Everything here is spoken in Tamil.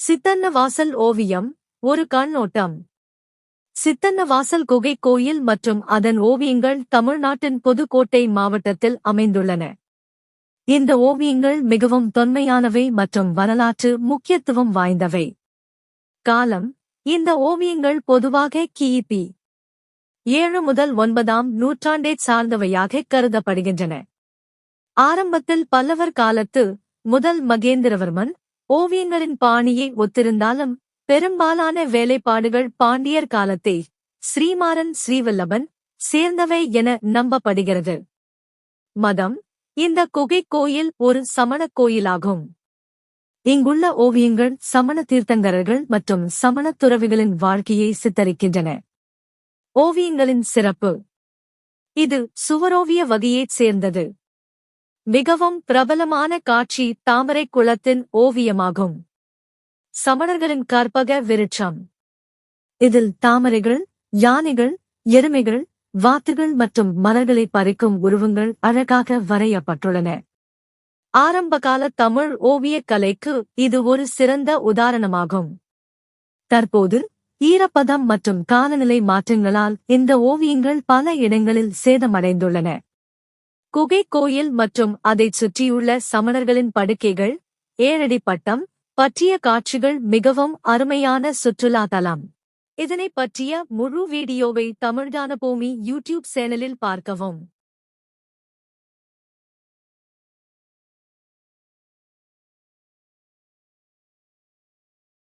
சித்தன்னவாசல் ஓவியம் ஒரு கண்ணோட்டம். சித்தன்னவாசல் குகை கோயில் மற்றும் அதன் ஓவியங்கள் தமிழ்நாட்டின் புதுக்கோட்டை மாவட்டத்தில் அமைந்துள்ளன. இந்த ஓவியங்கள் மிகவும் தொன்மையானவை மற்றும் வரலாற்று முக்கியத்துவம் வாய்ந்தவை. காலம் இந்த ஓவியங்கள் பொதுவாக கிபி ஏழு முதல் ஒன்பதாம் நூற்றாண்டை சார்ந்தவையாக கருதப்படுகின்றன. ஆரம்பத்தில் பல்லவர் காலத்து முதல் மகேந்திரவர்மன் ஓவியங்களின் பாணியை ஒத்திருந்தாலும் பெரும்பாலான வேலைப்பாடுகள் பாண்டியர் காலத்தை ஸ்ரீமாறன் ஸ்ரீவல்லபன் சேர்ந்தவை என நம்பப்படுகிறது. மதம் இந்த குகை கோயில் ஒரு சமணக் கோயிலாகும். இங்குள்ள ஓவியங்கள் சமண தீர்த்தங்கரர்கள் மற்றும் சமணத் துறவிகளின் வாழ்க்கையை சித்தரிக்கின்றன. ஓவியங்களின் சிறப்பு. இது சுவரோவிய வகையைச் சேர்ந்தது. மிகவும் பிரபலமான காட்சி தாமரை குளத்தின் ஓவியமாகும். சமணர்களின் கற்பக விருட்சம். இதில் தாமரைகள் யானைகள் எருமைகள் வாத்துகள் மற்றும் மலர்களை பறிக்கும் உருவங்கள் அழகாக வரையப்பட்டுள்ளன. ஆரம்பகால தமிழ் ஓவியக் கலைக்கு இது ஒரு சிறந்த உதாரணமாகும். தற்போது ஈரப்பதம் மற்றும் காலநிலை மாற்றங்களால் இந்த ஓவியங்கள் பல இடங்களில் சேதமடைந்துள்ளன. குகை கோயில் மற்றும் அதைச் சுற்றியுள்ள சமணர்களின் படுக்கைகள் ஏழடி பட்டம் பற்றிய காட்சிகள் மிகவும் அருமையான சுற்றுலா தலம். இதனைப் பற்றிய முழு வீடியோவை தமிழ்தான பூமி யூடியூப் சேனலில் பார்க்கவும்.